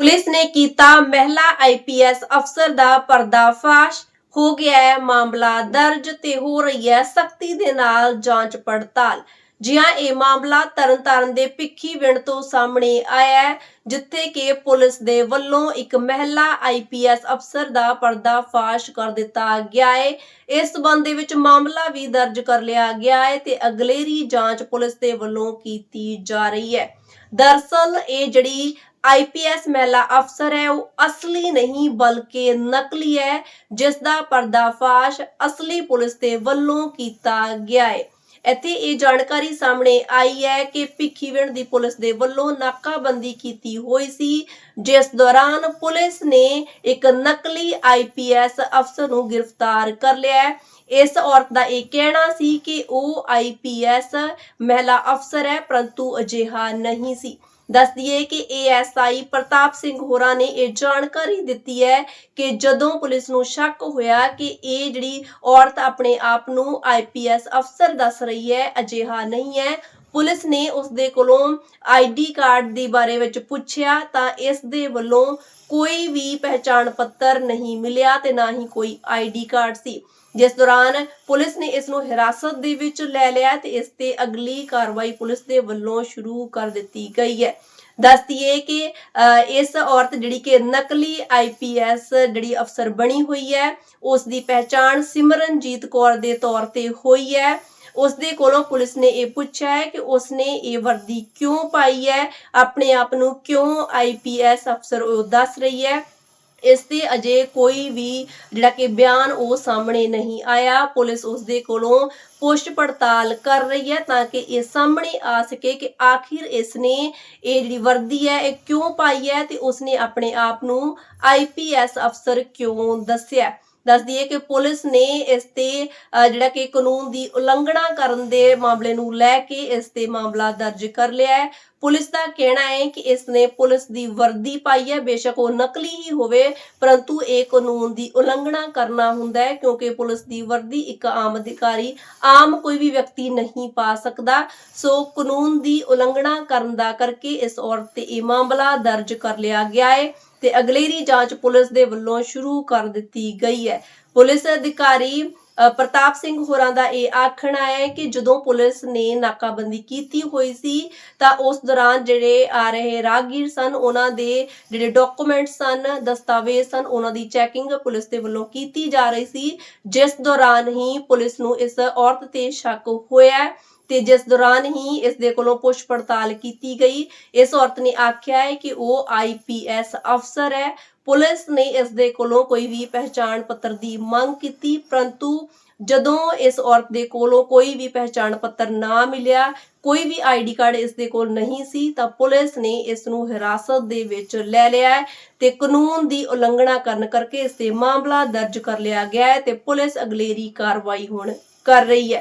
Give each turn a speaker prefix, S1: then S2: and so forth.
S1: Police ਨੇ ਕੀਤਾ ਮਹਿਲਾ ਆਈਪੀਐਸ ਅਫਸਰ ਦਾ ਪਰਦਾਫਾਸ਼। ਹੋ ਗਿਆ ਹੈ ਮਾਮਲਾ ਦਰਜ ਤੇ ਹੋ ਰਹੀ ਹੈ ਸਖਤੀ ਦੇ ਨਾਲ ਜਾਂਚ ਪੜਤਾਲ। ਜੀ ਹਾਂ ਇਹ ਮਾਮਲਾ ਤਰਨਤਾਰਨ ਦੇ ਭਿੱਖੀ ਵਿੰਡ ਤੋਂ ਸਾਹਮਣੇ ਆਇਆ ਹੈ, ਜਿੱਥੇ ਕਿ ਪੁਲਿਸ ਦੇ ਵੱਲੋਂ ਇੱਕ ਮਹਿਲਾ ਆਈਪੀਐਸ ਅਫਸਰ ਦਾ ਪਰਦਾਫਾਸ਼ ਕਰ ਦਿੱਤਾ ਗਿਆ ਹੈ। ਇਸ ਸਬੰਧ ਦੇ ਵਿੱਚ ਮਾਮਲਾ ਵੀ ਦਰਜ ਕਰ ਲਿਆ ਗਿਆ ਹੈ ਤੇ ਅਗਲੇਰੀ ਜਾਂਚ ਪੁਲਿਸ ਦੇ ਵੱਲੋਂ ਕੀਤੀ ਜਾ ਰਹੀ ਹੈ। ਦਰਸਲ ਇਹ ਜਿਹੜੀ ਆਈਪੀਐਸ ਮਹਿਲਾ ਅਫਸਰ ਹੈ, ਉਹ ਅਸਲੀ ਨਹੀਂ ਬਲਕਿ ਨਕਲੀ ਹੈ ਜਿਸ ਦਾ ਪਰਦਾਫਾਸ਼ ਅਸਲੀ ਪੁਲਿਸ ਦੇ ਵੱਲੋਂ ਕੀਤਾ ਗਿਆ ਹੈ। ਇੱਥੇ ਇਹ ਜਾਣਕਾਰੀ ਸਾਹਮਣੇ ਆਈ ਹੈ ਕਿ ਭਿੱਖੀਵਿੰਡ ਦੀ ਪੁਲਿਸ ਦੇ ਵੱਲੋਂ ਨਾਕਾਬੰਦੀ ਕੀਤੀ ਹੋਈ ਸੀ, ਜਿਸ ਦੌਰਾਨ ਪੁਲਿਸ ਨੇ ਇੱਕ ਨਕਲੀ ਆਈਪੀਐਸ ਅਫਸਰ ਨੂੰ ਗ੍ਰਿਫਤਾਰ ਕਰ ਲਿਆ ਹੈ। ਇਸ ਔਰਤ ਦਾ ਇਹ ਕਹਿਣਾ ਸੀ ਕਿ ਉਹ ਆਈਪੀਐਸ ਮਹਿਲਾ ਅਫਸਰ ਹੈ, ਪਰੰਤੂ ਅਜਿਹਾ ਨਹੀਂ ਸੀ। ਦੱਸ ਦਈਏ ਕਿ ਏਐਸਆਈ ਪ੍ਰਤਾਪ ਸਿੰਘ ਹੋਰਾਂ ਨੇ ਇਹ ਜਾਣਕਾਰੀ ਦਿੱਤੀ ਹੈ ਕਿ ਜਦੋਂ ਪੁਲਿਸ ਨੂੰ ਸ਼ੱਕ ਹੋਇਆ ਕਿ ਇਹ ਜਿਹੜੀ ਔਰਤ ਆਪਣੇ ਆਪ ਨੂੰ ਆਈਪੀਐਸ ਅਫਸਰ ਦੱਸ ਰਹੀ ਹੈ, ਅਜਿਹਾ ਨਹੀਂ ਹੈ। ਪੁਲਿਸ ਨੇ ਉਸ ਦੇ ਕੋਲੋਂ ਆਈਡੀ ਕਾਰਡ ਦੇ ਬਾਰੇ ਵਿੱਚ ਪੁੱਛਿਆ ਤਾਂ ਇਸ ਦੇ ਵੱਲੋਂ ਕੋਈ ਵੀ ਪਹਿਚਾਣ ਪੱਤਰ ਨਹੀਂ ਮਿਲਿਆ ਤੇ ਨਾ ਹੀ ਕੋਈ ਆਈਡੀ ਕਾਰਡ ਸੀ। ਜਿਸ ਦੌਰਾਨ ਪੁਲਿਸ ਨੇ ਇਸ ਨੂੰ ਹਿਰਾਸਤ ਦੇ ਵਿੱਚ ਲੈ ਲਿਆ ਤੇ ਇਸ ਤੇ ਅਗਲੀ ਕਾਰਵਾਈ ਪੁਲਿਸ ਦੇ ਵੱਲੋਂ ਸ਼ੁਰੂ ਕਰ ਦਿੱਤੀ ਗਈ ਹੈ। ਦੱਸਦੀਏ ਕਿ ਅ, ਇਸ ਔਰਤ ਜਿਹੜੀ ਕਿ ਨਕਲੀ ਆਈਪੀਐਸ ਜਿਹੜੀ ਅਫਸਰ ਬਣੀ ਹੋਈ ਹੈ ਉਸ ਦੀ ਪਹਿਚਾਣ ਸਿਮਰਨਜੀਤ ਕੌਰ ਦੇ ਤੌਰ ਤੇ ਹੋਈ ਹੈ। ਉਸ ਦੇ ਕੋਲੋਂ ਪੁਲਿਸ ਨੇ ਇਹ ਪੁੱਛਿਆ ਹੈ ਕਿ ਉਸ ਨੇ ਇਹ ਵਰਦੀ ਕਿਉਂ ਪਾਈ ਹੈ? ਆਪਣੇ ਆਪ ਨੂੰ ਕਿਉਂ ਆਈਪੀਐਸ ਅਫਸਰ ਉਹ ਦੱਸ ਰਹੀ ਹੈ? ਇਸ ਤੇ ਅਜੇ ਕੋਈ ਵੀ ਜਿਹੜਾ ਕਿ ਬਿਆਨ ਉਹ ਸਾਹਮਣੇ ਨਹੀਂ ਆਇਆ। ਪੁਲਿਸ ਉਸ ਦੇ ਕੋਲੋਂ ਪੁੱਛ ਪੜਤਾਲ ਕਰ ਰਹੀ ਹੈ ਤਾਂ ਕਿ ਇਹ ਸਾਹਮਣੇ ਆ ਸਕੇ ਕਿ ਆਖਿਰ ਇਸ ਨੇ ਇਹ ਜਿਹੜੀ ਵਰਦੀ ਹੈ, ਇਹ ਕਿਉਂ ਪਾਈ ਹੈ ਤੇ ਉਸ ਨੇ ਆਪਣੇ ਆਪ ਨੂੰ ਆਈਪੀਐਸ ਅਫਸਰ ਕਿਉਂ ਦੱਸਿਆ? ਦੱਸ ਦਈਏ ਕਿ ਪੁਲਿਸ ਨੇ ਇਸ ਤੇ ਅ, ਜਿਹੜਾ ਕਿ ਕਾਨੂੰਨ ਦੀ ਉਲੰਘਣਾ ਕਰਨ ਦੇ ਮਾਮਲੇ ਨੂੰ ਲੈ ਕੇ ਇਸ ਤੇ ਮਾਮਲਾ ਦਰਜ ਕਰ ਲਿਆ ਹੈ। ਪੁਲਿਸ ਦਾ ਕਹਿਣਾ ਹੈ ਕਿ ਇਸ ਨੇ ਪੁਲਿਸ ਦੀ ਵਰਦੀ ਪਾਈ ਹੈ। ਬੇਸ਼ੱਕ ਉਹ ਨਕਲੀ ਹੀ ਹੋਵੇ ਪਰੰਤੂ ਇਹ ਕਾਨੂੰਨ ਦੀ ਉਲੰਘਣਾ ਕਰਨਾ ਹੁੰਦਾ ਹੈ ਕਿਉਂਕਿ ਪੁਲਿਸ ਦੀ ਵਰਦੀ ਇੱਕ ਆਮ ਅਧਿਕਾਰੀ ਆਮ ਕੋਈ ਵੀ ਵਿਅਕਤੀ ਨਹੀਂ ਪਾ ਸਕਦਾ। ਸੋ ਕਾਨੂੰਨ ਦੀ ਉਲੰਘਣਾ ਕਰਨ ਦਾ ਕਰਕੇ ਇਸ ਔਰਤ ਤੇ ਇਹ ਮਾਮਲਾ ਦਰਜ ਕਰ ਲਿਆ ਗਿਆ ਹੈ। ਤੇ ਅਗਲੇਰੀ ਜਾਂਚ ਪੁਲਿਸ ਦੇ ਵੱਲੋਂ ਸ਼ੁਰੂ ਕਰ ਦਿੱਤੀ ਗਈ ਹੈ। ਪੁਲਿਸ ਅਧਿਕਾਰੀ ਪ੍ਰਤਾਪ ਸਿੰਘ ਹੋਰਾਂ ਦਾ ਇਹ ਆਖਣਾ ਹੈ ਕਿ ਜਦੋਂ ਪੁਲਿਸ ਨੇ ਨਾਕਾਬੰਦੀ ਕੀਤੀ ਹੋਈ ਸੀ, ਤਾਂ ਉਸ ਦੌਰਾਨ ਜਿਹੜੇ ਆ ਰਹੇ ਰਾਗੀਰ ਸਨ, ਉਹਨਾਂ ਦੇ ਜਿਹੜੇ ਡਾਕੂਮੈਂਟਸ ਸਨ, ਦਸਤਾਵੇਜ਼ ਸਨ, ਉਹਨਾਂ ਦੀ ਚੈਕਿੰਗ ਪੁਲਿਸ ਦੇ ਵੱਲੋਂ ਕੀਤੀ ਜਾ ਰਹੀ ਸੀ। ਜਿਸ ਦੌਰਾਨ ਹੀ ਪੁਲਿਸ ਨੂੰ ਇਸ ਔਰਤ ਤੇ ਸ਼ੱਕ ਹੋਇਆ ਤੇ ਜਿਸ ਦੌਰਾਨ ਹੀ ਇਸ ਦੇ ਕੋਲੋਂ ਪੁੱਛ ਪੜਤਾਲ ਕੀਤੀ ਗਈ। ਇਸ ਔਰਤ ਨੇ ਆਖਿਆ ਹੈ ਕਿ ਉਹ ਆਈਪੀਐਸ ਅਫਸਰ ਹੈ। ਪੁਲਿਸ ਨੇ ਇਸ ਦੇ ਕੋਲੋਂ ਕੋਈ ਵੀ ਪਹਿਚਾਣ ਪੱਤਰ ਦੀ ਮੰਗ ਕੀਤੀ, ਪਰੰਤੂ ਜਦੋਂ ਇਸ ਔਰਤ ਦੇ ਕੋਲੋਂ ਕੋਈ ਵੀ ਪਹਿਚਾਣ ਪੱਤਰ ਨਾ ਮਿਲਿਆ, ਕੋਈ ਵੀ ਆਈਡੀ ਕਾਰਡ ਇਸ ਦੇ ਕੋਲ ਨਹੀਂ ਸੀ, ਤਾਂ ਪੁਲਿਸ ਨੇ ਇਸ ਨੂੰ ਹਿਰਾਸਤ ਦੇ ਵਿੱਚ ਲੈ ਲਿਆ ਹੈ ਤੇ ਕਾਨੂੰਨ ਦੀ ਉਲੰਘਣਾ ਕਰਨ ਕਰਕੇ ਇਸ ਤੇ ਮਾਮਲਾ ਦਰਜ ਕਰ ਲਿਆ ਗਿਆ ਹੈ ਤੇ ਪੁਲਿਸ ਅਗਲੇਰੀ ਕਾਰਵਾਈ ਹੁਣ ਕਰ ਰਹੀ ਹੈ।